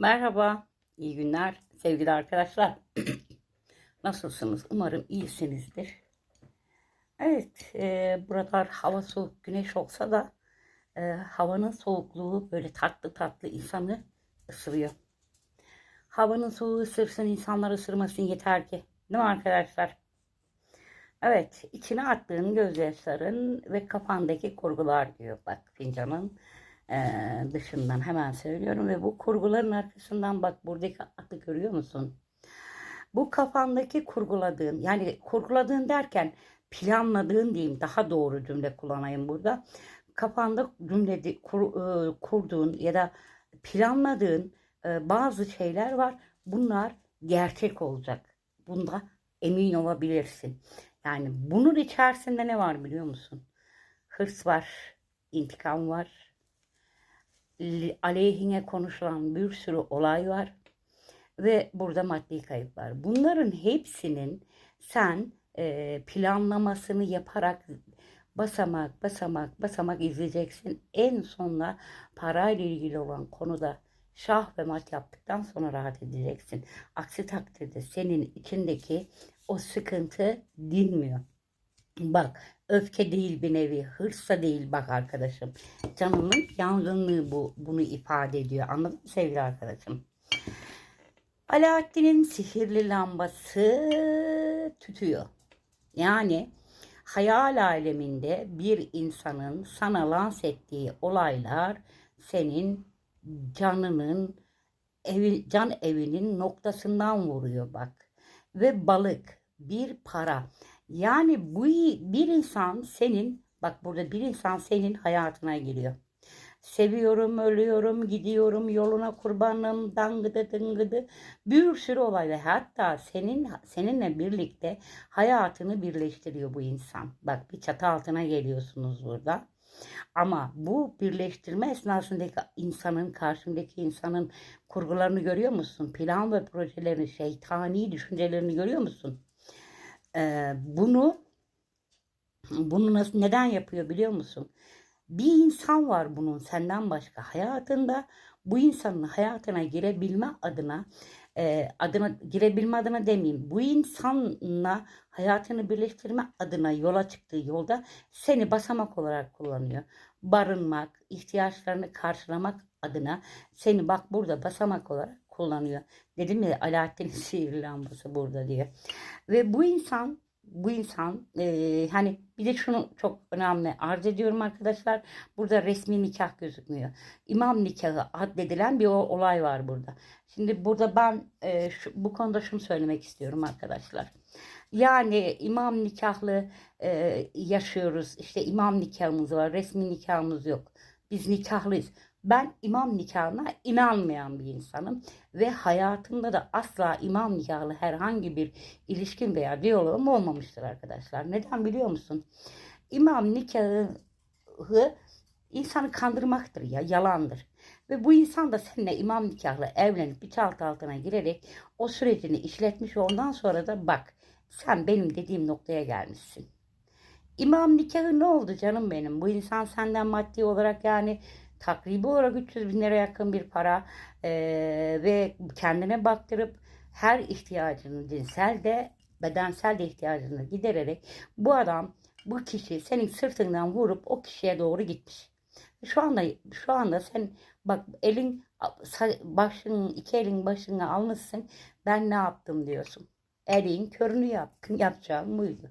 Merhaba, iyi günler sevgili arkadaşlar. Nasılsınız? Umarım iyisinizdir. Evet, e, buralar hava soğuk, güneş olsa da e, havanın soğukluğu böyle tatlı tatlı insanı ısırıyor. Havanın soğuğu ısırsın, insanlar ısırmasın yeter ki. Değil mi arkadaşlar? Evet, içine attığın gözyaşların ve kafandaki kurgular diyor bak fincanın eee, dışından hemen söylüyorum ve bu kurguların arkasından bak buradaki atı görüyor musun? Bu kafandaki kurguladığın yani kurguladığın derken planladığın diyeyim daha doğru cümle kullanayım burada. Kafanda cümle kur, e, kurduğun ya da planladığın e, bazı şeyler var. Bunlar gerçek olacak. Bunda emin olabilirsin. Yani bunun içerisinde ne var biliyor musun? Hırs var, intikam var, aleyhine konuşulan bir sürü olay var ve burada maddi kayıp var. Bunların hepsinin sen e, planlamasını yaparak basamak basamak basamak izleyeceksin. En sonunda parayla ilgili olan konuda şah ve mat yaptıktan sonra rahat edeceksin. Aksi takdirde senin içindeki o sıkıntı dinmiyor. Bak öfke değil bir nevi, hırs da değil bak arkadaşım. Canının yangınlığı bu, bunu ifade ediyor. Anladın mı sevgili arkadaşım? Alaaddin'in sihirli lambası tütüyor. Yani hayal aleminde bir insanın sana lanse ettiği olaylar senin canının evi, can evinin noktasından vuruyor bak. Ve balık bir para. Yani bu bir insan senin bak burada bir insan senin hayatına giriyor. Seviyorum, ölüyorum, gidiyorum, yoluna kurbanım, dangıdı dıngıdı. Bir sürü olay ve hatta senin seninle birlikte hayatını birleştiriyor bu insan. Bak bir çatı altına geliyorsunuz burada. Ama bu birleştirme esnasındaki insanın, karşındaki insanın kurgularını görüyor musun? Plan ve projelerini, şeytani düşüncelerini görüyor musun? Ee, bunu bunu nasıl neden yapıyor biliyor musun? Bir insan var bunun senden başka hayatında. Bu insanın hayatına girebilme adına e, adına girebilme adına demeyeyim. Bu insanla hayatını birleştirme adına yola çıktığı yolda seni basamak olarak kullanıyor. Barınmak, ihtiyaçlarını karşılamak adına seni bak burada basamak olarak kullanıyor. Dedim ya Alaaddin'in sihirli lambası burada diye. Ve bu insan bu insan e, hani bir de şunu çok önemli arz ediyorum arkadaşlar. Burada resmi nikah gözükmüyor. İmam nikahı addedilen bir olay var burada. Şimdi burada ben e, şu, bu konuda şunu söylemek istiyorum arkadaşlar. Yani imam nikahlı e, yaşıyoruz. İşte imam nikahımız var. Resmi nikahımız yok. Biz nikahlıyız. Ben imam nikahına inanmayan bir insanım ve hayatımda da asla imam nikahlı herhangi bir ilişkin veya diyalogum olmamıştır arkadaşlar. Neden biliyor musun? İmam nikahı insanı kandırmaktır ya, yalandır. Ve bu insan da seninle imam nikahlı evlenip bir çatı altına girerek o sürecini işletmiş ondan sonra da bak sen benim dediğim noktaya gelmişsin. İmam nikahı ne oldu canım benim? Bu insan senden maddi olarak yani takribi olarak 300 bin lira yakın bir para eee, ve kendine baktırıp her ihtiyacını cinsel de bedensel de ihtiyacını gidererek bu adam bu kişi senin sırtından vurup o kişiye doğru gitmiş. Şu anda şu anda sen bak elin başın iki elin başına almışsın ben ne yaptım diyorsun. Elin körünü yaptın yapacağın buydu.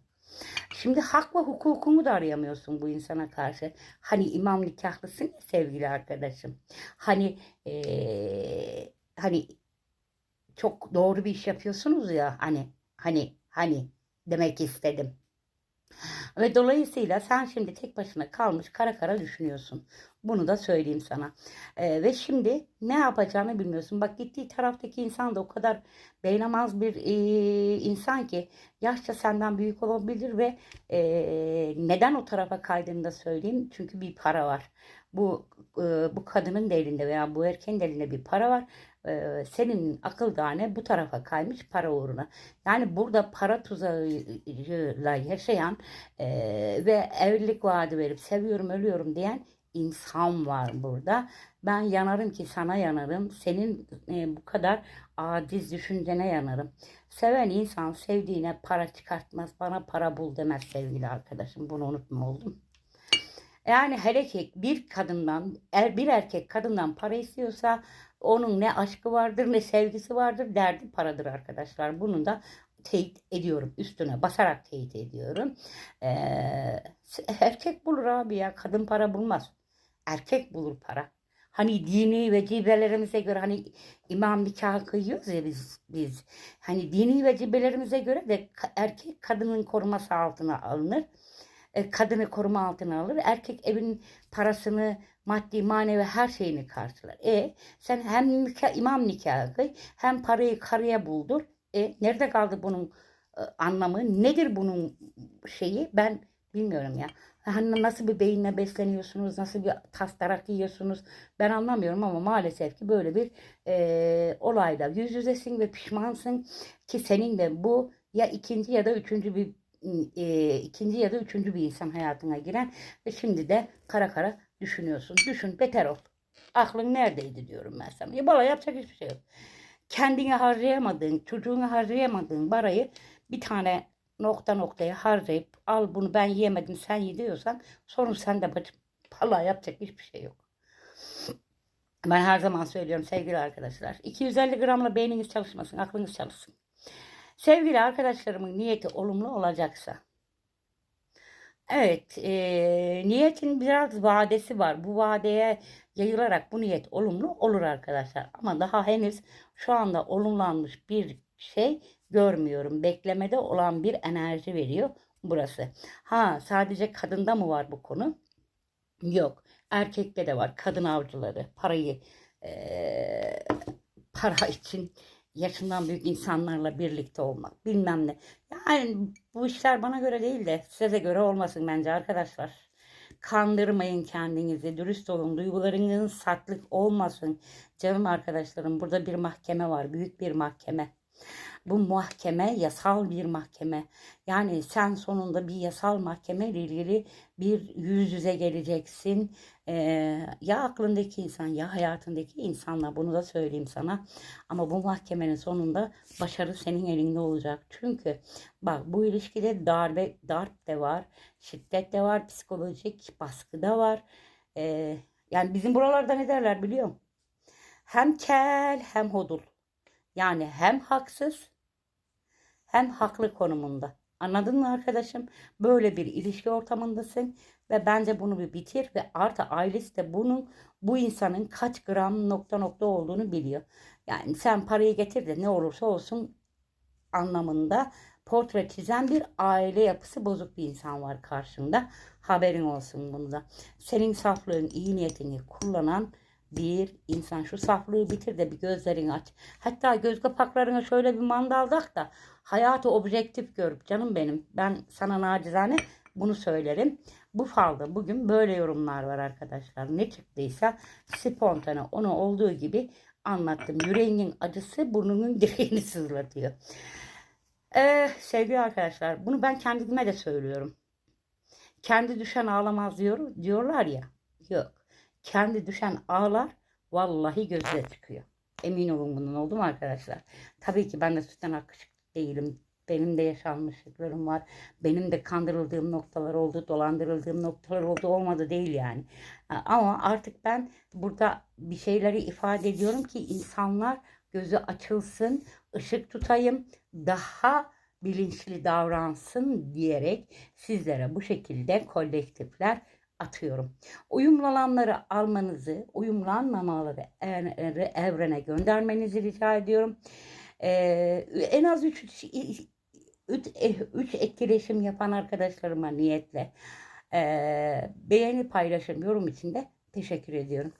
Şimdi hak ve hukukumu da arayamıyorsun bu insana karşı. Hani imam nikahlısın ya sevgili arkadaşım. Hani eee, hani çok doğru bir iş yapıyorsunuz ya hani hani hani demek istedim. Ve dolayısıyla sen şimdi tek başına kalmış kara kara düşünüyorsun. Bunu da söyleyeyim sana. Ee, ve şimdi ne yapacağını bilmiyorsun. Bak gittiği taraftaki insan da o kadar beynamaz bir e, insan ki yaşça senden büyük olabilir ve e, neden o tarafa kaydığını da söyleyeyim. Çünkü bir para var. Bu e, bu kadının da elinde veya bu erkeğin de elinde bir para var. Senin akıl tane bu tarafa kaymış para uğruna. Yani burada para tuzağıyla yaşayan ve evlilik vaadi verip seviyorum ölüyorum diyen insan var burada. Ben yanarım ki sana yanarım. Senin bu kadar aciz düşüncene yanarım. Seven insan sevdiğine para çıkartmaz. Bana para bul demez sevgili arkadaşım. Bunu unutma oldum. Yani hele ki bir kadından, er, bir erkek kadından para istiyorsa onun ne aşkı vardır ne sevgisi vardır derdi paradır arkadaşlar. Bunu da teyit ediyorum. Üstüne basarak teyit ediyorum. Ee, erkek bulur abi ya. Kadın para bulmaz. Erkek bulur para. Hani dini vecibelerimize göre hani imam nikahı kıyıyoruz ya biz, biz. Hani dini vecibelerimize göre de erkek kadının koruması altına alınır. E, kadını koruma altına alır. Erkek evin parasını, maddi, manevi her şeyini karşılar. E sen hem nikah, imam nikahı kıy, hem parayı karıya buldur. E nerede kaldı bunun e, anlamı? Nedir bunun şeyi? Ben bilmiyorum ya. Hani nasıl bir beyinle besleniyorsunuz, nasıl bir taslarak yiyorsunuz ben anlamıyorum ama maalesef ki böyle bir e, olayla yüz yüzesin ve pişmansın ki senin de bu ya ikinci ya da üçüncü bir e, ikinci ya da üçüncü bir insan hayatına giren ve şimdi de kara kara düşünüyorsun. Düşün beter ol. Aklın neredeydi diyorum ben sana. Ya bala yapacak hiçbir şey yok. Kendine harcayamadığın, çocuğuna harcayamadığın parayı bir tane nokta noktaya harcayıp al bunu ben yemedim sen ye diyorsan sorun sende bacım. Vallahi yapacak hiçbir şey yok. Ben her zaman söylüyorum sevgili arkadaşlar. 250 gramla beyniniz çalışmasın, aklınız çalışsın. Sevgili arkadaşlarımın niyeti olumlu olacaksa. Evet, e, niyetin biraz vadesi var. Bu vadeye yayılarak bu niyet olumlu olur arkadaşlar. Ama daha henüz şu anda olumlanmış bir şey görmüyorum. Beklemede olan bir enerji veriyor burası. Ha sadece kadında mı var bu konu? Yok. Erkekte de var. Kadın avcıları parayı e, para için yaşından büyük insanlarla birlikte olmak bilmem ne. Yani bu işler bana göre değil de size göre olmasın bence arkadaşlar. Kandırmayın kendinizi, dürüst olun, duygularınızın satlık olmasın. Canım arkadaşlarım burada bir mahkeme var, büyük bir mahkeme. Bu mahkeme yasal bir mahkeme. Yani sen sonunda bir yasal mahkeme ile ilgili bir yüz yüze geleceksin. Ee, ya aklındaki insan ya hayatındaki insanla bunu da söyleyeyim sana. Ama bu mahkemenin sonunda başarı senin elinde olacak. Çünkü bak bu ilişkide darbe, darp de var, şiddet de var, psikolojik baskı da var. Ee, yani bizim buralarda ne derler biliyor musun? Hem kel hem hodul. Yani hem haksız hem haklı konumunda. Anladın mı arkadaşım? Böyle bir ilişki ortamındasın ve bence bunu bir bitir ve artı ailesi de bunun bu insanın kaç gram nokta nokta olduğunu biliyor. Yani sen parayı getir de ne olursa olsun anlamında portre çizen bir aile yapısı bozuk bir insan var karşında. Haberin olsun bunu da. Senin saflığın, iyi niyetini kullanan bir insan şu saflığı bitir de bir gözlerini aç. Hatta göz kapaklarına şöyle bir mandal tak da hayatı objektif görüp canım benim ben sana nacizane bunu söylerim. Bu falda bugün böyle yorumlar var arkadaşlar. Ne çıktıysa spontane onu olduğu gibi anlattım. Yüreğinin acısı burnunun direğini sızlatıyor. Ee, sevgili arkadaşlar bunu ben kendime de söylüyorum. Kendi düşen ağlamaz diyor, diyorlar ya. Yok kendi düşen ağlar vallahi gözle çıkıyor. Emin olun bunun oldu mu arkadaşlar? Tabii ki ben de sütten akışık değilim. Benim de yaşanmışlıklarım var. Benim de kandırıldığım noktalar oldu, dolandırıldığım noktalar oldu, olmadı değil yani. Ama artık ben burada bir şeyleri ifade ediyorum ki insanlar gözü açılsın, ışık tutayım, daha bilinçli davransın diyerek sizlere bu şekilde kolektifler atıyorum. Uyumlananları almanızı, uyumlanmamaları evrene göndermenizi rica ediyorum. Ee, en az 3 üç, üç etkileşim yapan arkadaşlarıma niyetle e, beğeni paylaşım yorum için de teşekkür ediyorum.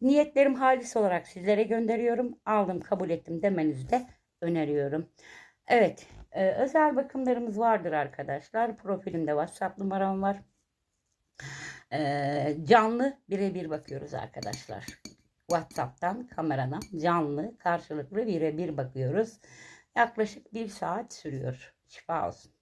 Niyetlerim halis olarak sizlere gönderiyorum. Aldım kabul ettim demenizi de öneriyorum. Evet e, özel bakımlarımız vardır arkadaşlar. Profilimde WhatsApp numaram var. Ee, canlı birebir bakıyoruz arkadaşlar. WhatsApp'tan kameradan canlı karşılıklı birebir bakıyoruz. Yaklaşık bir saat sürüyor. Şifa olsun.